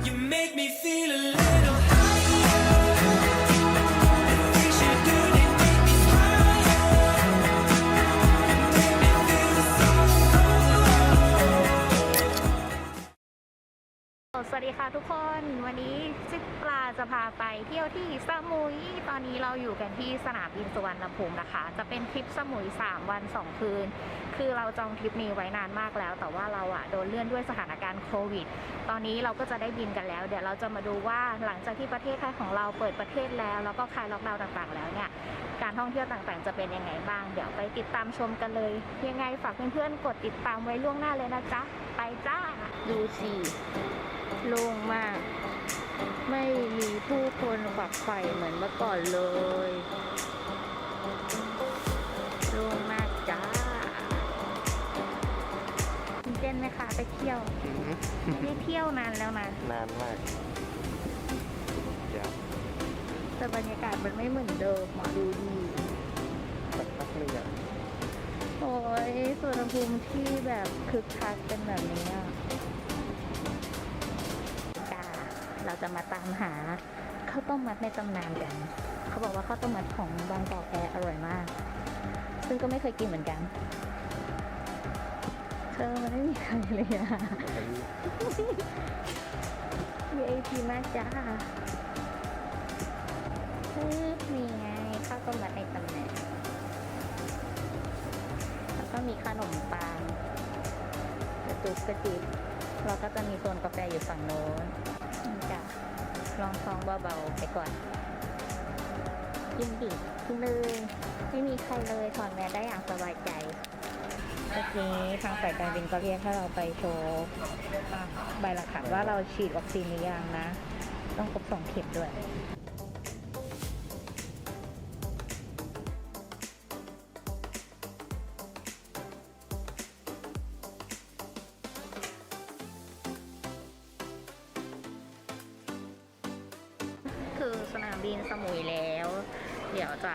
You make me feel a ค่ะทุกคนวันนี้ซิปปลาจะพาไปเที่ยวที่สมุย ตอนนี้เราอยู่กันที่สนามบินสุวรรณภูมินะคะ จะเป็นทริปสมุย 3 วัน 2 คืน คือเราจองทริปนี้ไว้นานมากแล้ว แต่ว่าเราอะโดนเลื่อนด้วยสถานการณ์โควิด ตอนนี้เราก็จะได้บินกันแล้ว เดี๋ยวเราจะมาดูว่าหลังจากที่ประเทศไทยของเราเปิดประเทศแล้ว แล้วก็คลายล็อกดาวน์ต่างๆ แล้วเนี่ยการท่องเที่ยวต่างๆ จะเป็นยังไงบ้าง เดี๋ยวไปติดตามชมกันเลย ยังไงฝากเพื่อนๆกดติดตามไว้ล่วงหน้าเลยนะจ๊ะไปจ้าดูสิ โล่งมาก ไม่มีผู้คนฝักใฝ่เหมือนเมื่อก่อนเลยโล่งมากจ้าคุณเจนไหมคะไปเที่ยวไม่ได้เที่ยวนานแล้วนะนานมากยาวแต่บรรยากาศมันไม่เหมือนเดิมหมอดูดีสักพักหนึงอะโอ้ยสุวรรณภูมิที่แบบคึกคักเป็นแบบนี้อะ เราจะมาตามหาข้าวต้มมัดในตำนานกัน เขาบอกว่าข้าวต้มมัดของบางกอกแอร์อร่อยมาก ซึ่งก็ไม่เคยกินเหมือนกัน เธอมันไม่มีใครเลยอะ VIP มากจ้าปึ๊บนี่ไงข้าวต้มมัดในตำนานแล้วก็มีขนมปังกระจุกกระจิบเราก็จะมีโซนกาแฟอยู่ฝั่งโน้น ลองท้องเบาๆไปก่อนกินดิกินเลยไม่มีใครเลยถอนแมสได้อย่างสบายใจเมื่อกี้ทางสายการบินก็เรียกให้เราไปโชว์ใบหลักฐานว่าเราฉีดวัคซีนหรือยังนะ ต้องครบสองเข็มด้วย สนามบินสมุยแล้ว เดี๋ยวจะ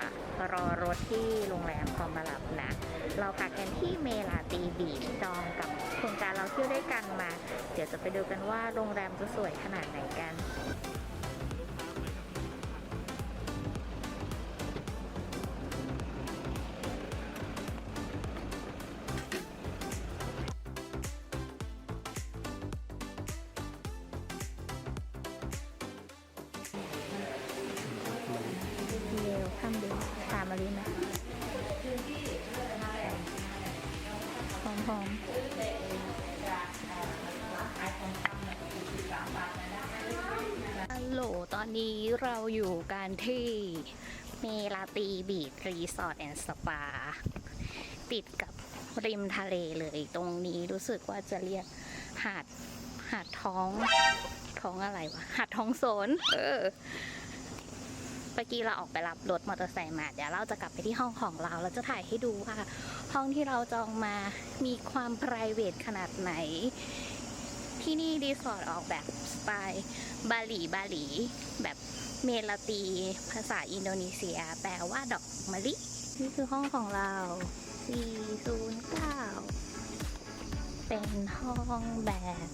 รอรถที่โรงแรมพอมารับนะ เราพักกันที่เมลาตีบีชจองกับโครงการเราเที่ยวด้วยกันมา เดี๋ยวจะไปดูกันว่าโรงแรมจะสวยขนาดไหนกัน อนนี้เราอยู่กันที่เมลาตีบีชรีสอร์ทแอนด์สปา ติดกับริมทะเลเลยตรงนี้รู้สึกว่าจะเรียกหาดหาดท้อง ท้องอะไรวะ หาดท้องโสนเออเมื่อกี้เราออกไปรับรถมอเตอร์ไซค์มาเดี๋ยวเราจะกลับไปที่ห้องของเราเราจะถ่ายให้ดูว่าห้องที่เราจองมามีความ p r i v a t ขนาดไหน ที่นี่รีสอร์ทออกแบบสไตล์บาหลีบาหลี แบบเมลาตีภาษาอินโดนีเซีย แปลว่าดอกมะลิ นี่คือห้องของเรา 409 เป็นห้องแบบ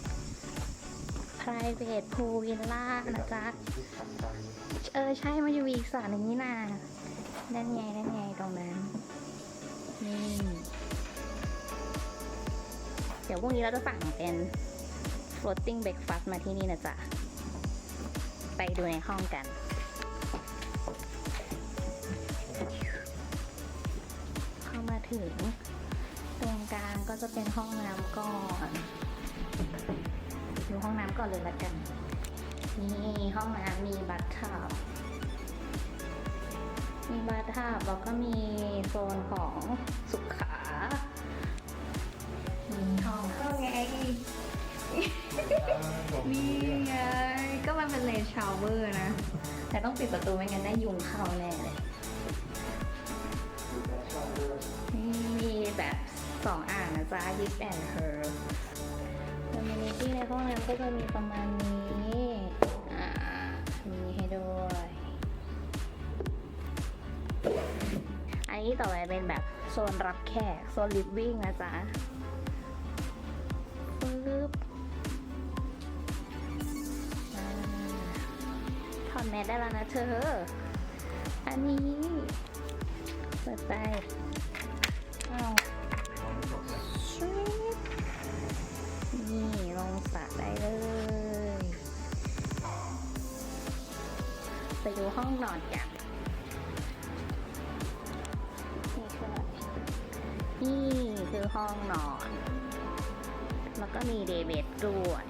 private pool villa นะจ๊ะ เออ ใช่ มันอยู่อีกสระหนึ่งนี่นานั่นไง นั่นไง ตรงนั้น นี่ เดี๋ยวพรุ่งนี้เราจะสั่งเป็น floating breakfast มาที่นี่นะจ๊ะ ไปดูในห้องกัน เข้ามาถึง ตรงกลางก็จะเป็นห้องน้ำก่อนดูห้องน้ำก่อนเลยละกัน นี่ห้องน้ำมีบัตทับมีบัตทับแล้วก็มีโซนของสุขา มีห้องเข้าไง นี่ไงก็มันเป็นเลนชาวเวอร์นะ แต่ต้องปิดประตูไม่งั้นได้ยุงเข้าแน่เลย นี่มีแบบสองอ่างนะจ๊ะ Hip and Her คอมมูนิตี้ในห้องน้ำก็จะมีประมาณนี้อ่ามีให้ด้วย อันนี้ต่อไปเป็นแบบโซนรับแขก โซนลิฟวิ่งนะจ๊ะ อนแมสได้แล้วนะเธอ อันนี้เปิดไปอ้าวชุดนี่ลงสระได้เลย ไปดูห้องนอนกันนี่คือนี่คือห้องนอน แล้วก็มีเดย์เบดด้วย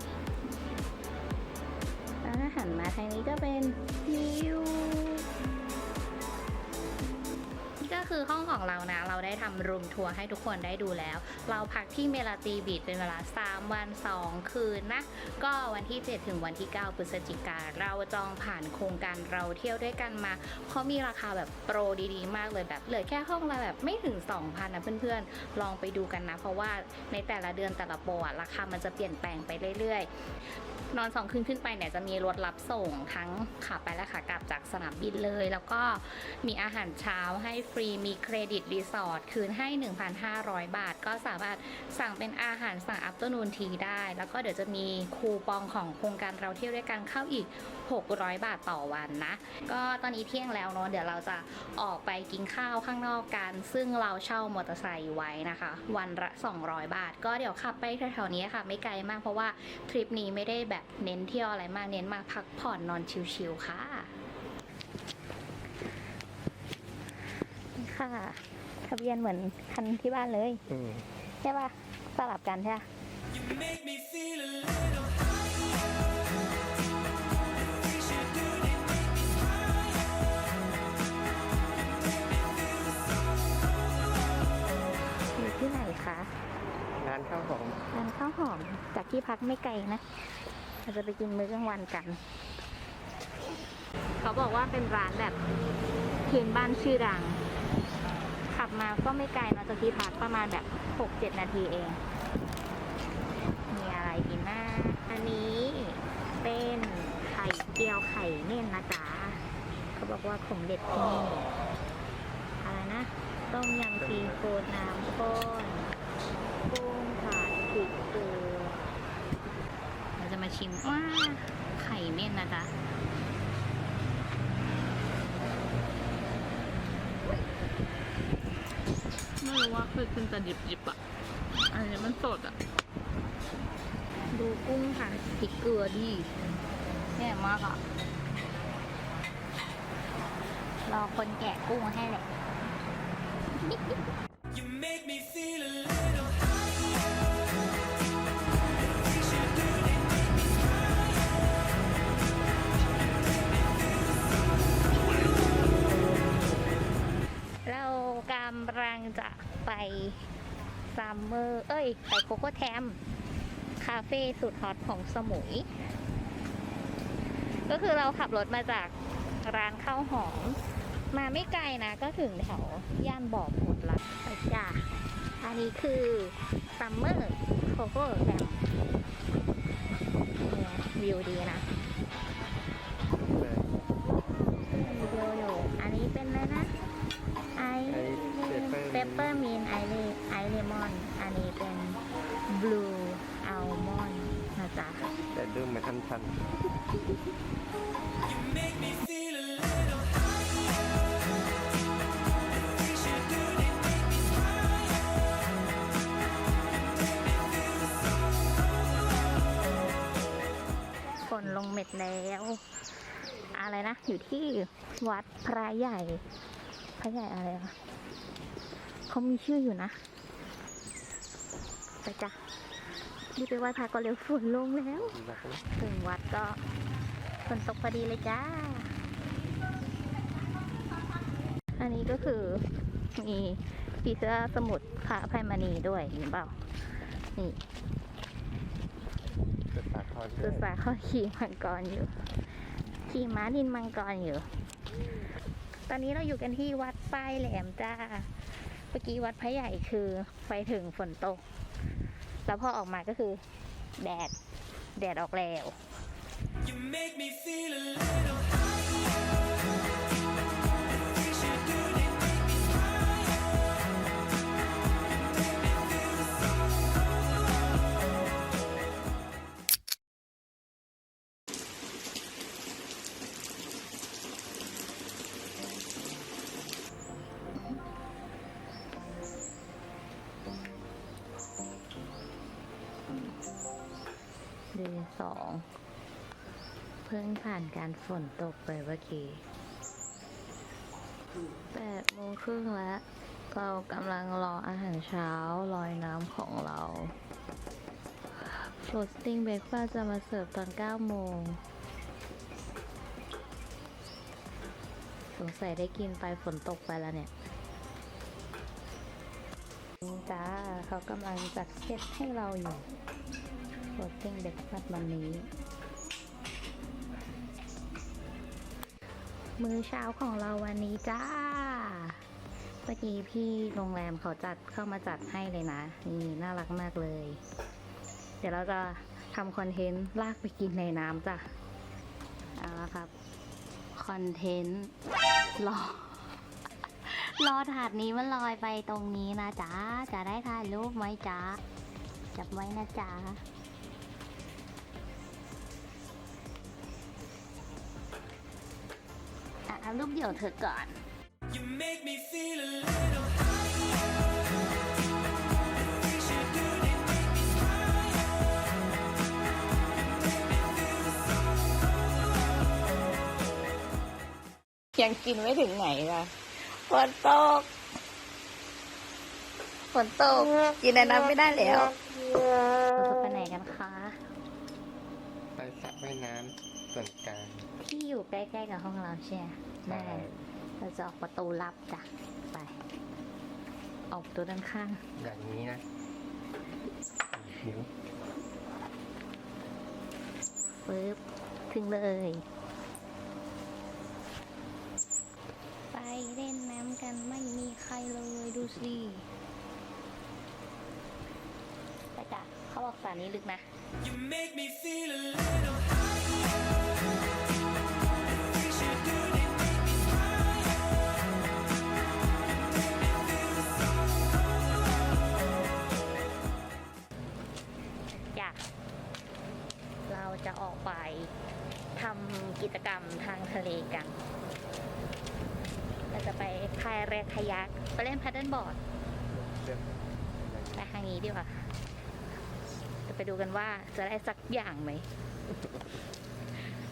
หันมาทางนี้ก็เป็นวิว คือห้องของเรานะ เราได้ทำรูมทัวร์ให้ทุกคนได้ดูแล้ว เราพักที่เมลาตีบีดเป็นเวลา 3 วัน 2 คืนนะ ก็วันที่ 7 ถึงวันที่ 9 พฤศจิกา เราจองผ่านโครงการเราเที่ยวด้วยกันมาเขามีราคาแบบโปรดีๆ มากเลยแบบเหลือแค่ห้องละแบบไม่ถึง 2,000นะเพื่อนๆ ลองไปดูกันนะ เพราะว่าในแต่ละเดือนแต่ละโปรอะราคามันจะเปลี่ยนแปลงไปเรื่อยๆนอนสองคืนขึ้นไปเนี่ยจะมีรถรับส่งทั้งขาไปและขากลับจากสนามบินเลย แล้วก็มีอาหารเช้าให้ฟรีมีเครดิตรีสอร์ทคืนให้ 1,500 บาท ก็สามารถสั่งเป็นอาหารสั่งอั t เ r อร์นูนทีได้ แล้วก็เดี๋ยวจะมีคูปองของโครงการเราเที่ยวด้วยกันเข้าอีก 600 บาทต่อวันนะ ก็ตอนนี้เที่ยงแล้วเนาะเดี๋ยวเราจะออกไปกินข้าวข้างนอกกัน ซึ่งเราเช่ามอเตอร์ไซค์ไว้นะคะ วันละ 200 บาท ก็เดี๋ยวขับไปแถวๆนี้ค่ะ ไม่ไกลมากเพราะว่าทริปนี้ไม่ได้แบบเน้นเที่ยวอะไรมากเน้นมาพักผ่อนนอนชิลๆค่ะนี่ ค่ะ ทะเบียนเหมือนคันที่บ้านเลยอืมใช่ปะสลับกันใช่ปะ You make me feel a little higher. We should do it, make me higher. Make me feel so อยู่ที่ไหนคะร้านข้าวหอมร้านข้าวหอมจากที่พักไม่ไกลนะเราจะไปกินมื้อกลางวันกัน เขาบอกว่าเป็นร้านแบบพื้นบ้านชื่อดังขับ มาก็ไม่ไกลนะจากที่พักประมาณแบบ 6-7 นาทีเอง มีอะไรกินนะอันนี้เป็นไข่เจียวไข่เน่นนะจ๊ะเขาบอกว่าของเด็ดที่นี่อะไรนะ ต้มยำซีฟู้ดน้ำข้นกุ้งผัดพริกเกลือเราจะมาชิมว้าไข่เม่นนะจ๊ะ ไม่รู้ ว่าเคยกินแต่ดิบๆอะ อันนี้มันสดอะ ดูกุ้งผัดพริกเกลือดิแย่มากอะรอคนแกะกุ้งให้แหละ You make me feel a little higher. We should do it, make me higher. เรากำลังจะ ไปซัมเมอร์ เอ้ย ไปโคโค่แทม คาเฟ่สุดฮอตของสมุย ก็คือเราขับรถมาจากร้านข้าวหอม มาไม่ไกลนะ ก็ถึงแถวย่านบ่อผุดละไปจ้าอันนี้คือซัมเมอร์โคโค่แทมวิวดีนะเลยวิดีโออยู่อันนี้เป็นอะไรนะไอไอ้เปเปอร์เปปเปอร์มีนไอเลไอเลมอน อันนี้เป็นบลูอัลมอนด์นะจ๊ะ แต่ดูเหมือนทันทัน You make me feel a little higher. We should do it, make me higher. ฝนลงเม็ดแล้ว อะไรนะ อยู่ที่วัดพระใหญ่พระใหญ่อะไรอะ เขามีชื่ออยู่นะ ไปจ้ะรีบไปไหว้พระก็เร็วฝนลงแล้วหนักนะถึงวัดก็ฝนตกพอดีเลยจ้า อันนี้ก็คือมีผีเสื้อสมุดพระอภัยมณีด้วยเห็นเปล่า นี่เกิดปากคอนด้สุวยสาเขาขี่มังกรอยู่ ขี่ม้าดินมังกรอยู่ ตอนนี้เราอยู่กันที่วัดป้ายแหลมจ้าเมื่อกี้วัดพระใหญ่คือไปถึงฝนตก แล้วพอออกมาก็คือ แดด แดดออกแล้ว You make me feel a little เดือสองเพิ่งผ่านการฝนตกไปเมื่อกี้แปดโมงครึ่งแล้ว เรากำลังรออาหารเช้าลอยน้ำของเราโฟลสติ้งเบรกฟาจะมาเสิร์ฟตอน 9 โมง สงสัยได้กินไปฝนตกไปแล้วเนี่ยนี่จ้าเขากำลังจัดเซตให้เราอยู่ โ o ตติ้งเบรกฟาสวันนี้ มื้อเช้าของเราวันนี้จ้าเมื่อกี้พี่โรงแรมเขาจัดเข้ามาจัดให้เลยนะ นี่น่ารักมากเลย เดี๋ยวเราจะทำคอนเทนต์ลากไปกินในน้ำจ้ะ เอาละครับ คอนเทนต์รอรอถาดนี้มันลอยไปตรงนี้นะจ๊ะ จะได้ถ่ายรูปไหมจ๊ะ จับไว้นะจ๊ะ รูปเดี่ยวเธอก่อน You make me feel a little higher. The things you do, they make me higher. Make me feel so ยังกินไม่ถึงไหนล่ะฝนตกฝนตกกินในน้ำไม่ได้แล้วเราจะไปไหนกันคะ ไปสระว่ายน้ำส่วนกลางที่อยู่ใกล้ๆกับห้องเราใช่ไหม ใช่ได้เราจะออกประตูลับจ้ะ ไป ออกประตูด้านข้าง อย่างนี้นะหิวปึ๊บถึงเลย ไปเล่นน้ำกันไม่มีใครเลยดูสิไปจ้ะเขาบอกสระนี้ลึกนะ You make me feel a little higher. กิจกรรมทางทะเลกัน เราจะไปพายเรือคายักไปเล่นแพดเดิลบอร์ดเรื่องไปทางนี้ดีกว่า จะไปดูกันว่าจะได้สักอย่างไหม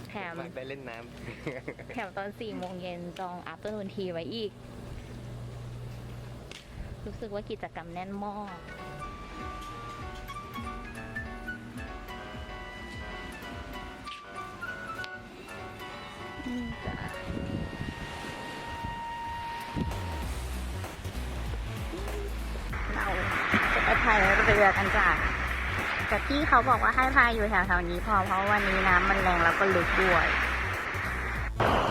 แถมมากได้เล่นน้แถมตอนสี่โมงเย็นจองอั t เ r อร์นูนทีไว้อีก รู้สึกว่ากิจกรรมแน่นมาก เราจะไปพายเรือกันจ้ะแต่พี่เขาบอกว่าให้พายอยู่แถวๆนี้พอเพราะวันนี้น้ำมันแรงแล้วก็ลึกด้วย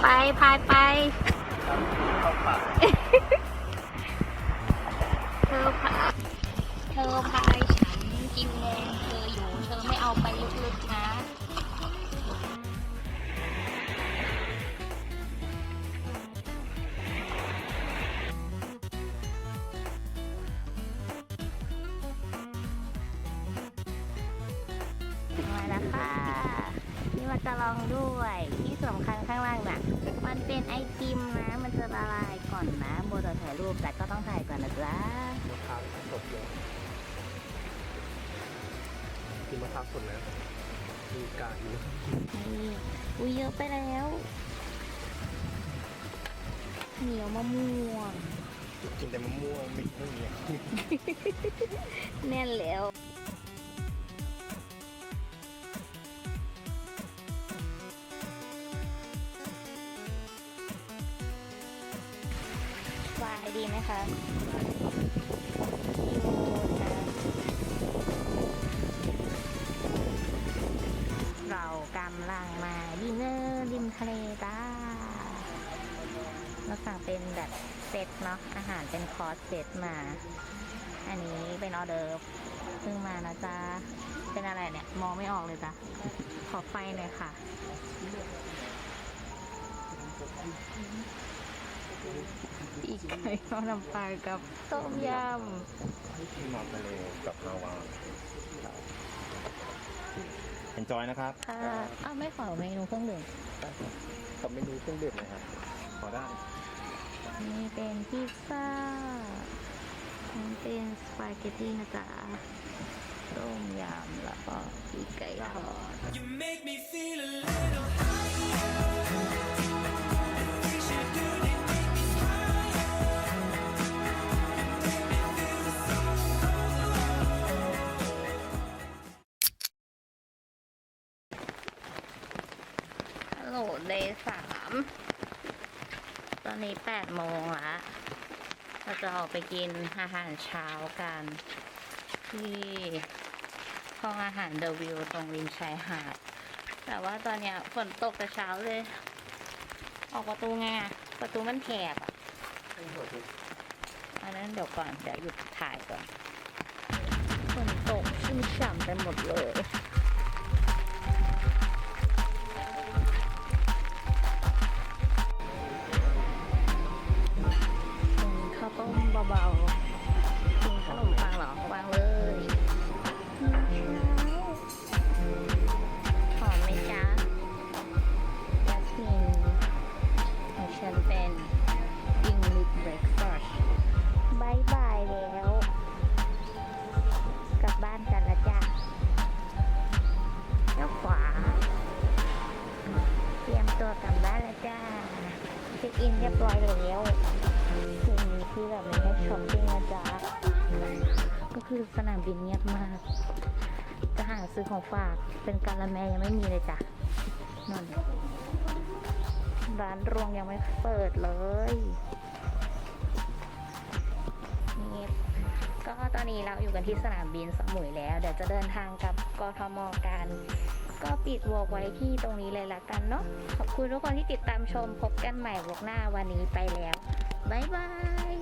ไปพายไปเข้าปากเธอพายเธอพายฉันกินแรงเธออยู่ เธอไม่เอาไปลึกๆนะ ลองด้วย ที่สำคัญข้างล่างน่ะ มันเป็นไอติมนะ มันจะละลายก่อนนะโบจะถ่ายรูปแต่ก็ต้องถ่ายก่อนนะจ๊ะมะพร้าวสดเลยกินมะพร้าวสดแล้วมีกากอยู่นี่อุ้ยเยอะไปแล้วเหนียวมะม่วง กินแต่มะม่วงไม่ไม่มีอะแน่นแล้วว เราสั่งเป็นแบบเซตเนาะอาหารเป็นคอร์สเซตมา อันนี้เป็นออเดอร์ฟเพิ่งมานะจ๊ะเป็นอะไรเนี่ย มองไม่ออกเลยจ้ะขอไฟหน่อยค่ะอีกไก่ข้าวน้ำปลากับต้มยที่นอนทะเลกับฮาวาเอนจอยนะครับำค่ะอ้าวไม่ขอเมนูเครื่องดื่มกับเมนูเครื่องดื่มเลยครับพอได้ันนี้เป็นพิซซ่าอันเป็นสปาเกตตี้นะจ๊ะต้มยำแล้วก็ปีกไก่ทอด You make me feel a little higher. นนี้แปดโมงละเราจะออกไปกินอาหารเช้ากัน ที่ห้องอาหารเดอะวิวตรงริมชายหาด แต่ว่าตอนเนี้ยฝนตกแต่เช้าเลย ออกประตูไงอะประตูมันแคบอะอันนั้นเดี๋ยวก่อน เดี๋ยวหยุดถ่ายก่อน ฝนตกชุ่มฉ่ำไปหมดเลย ซื้อของฝากเป็นการละแมยังไม่มีเลยจ้ะนั่นร้านรวงยังไม่เปิดเลยนี่ก็ตอนนี้เราอยู่กันที่สนามบินสมุยแล้ว เดี๋ยวจะเดินทางกับกทมกันก็ปิดวอกไว้ที่ตรงนี้เลยละกันเนาะขอบคุณทุกคนที่ติดตามชมพบกันใหม่วอกหน้าวันนี้ไปแล้ว บ๊ายบาย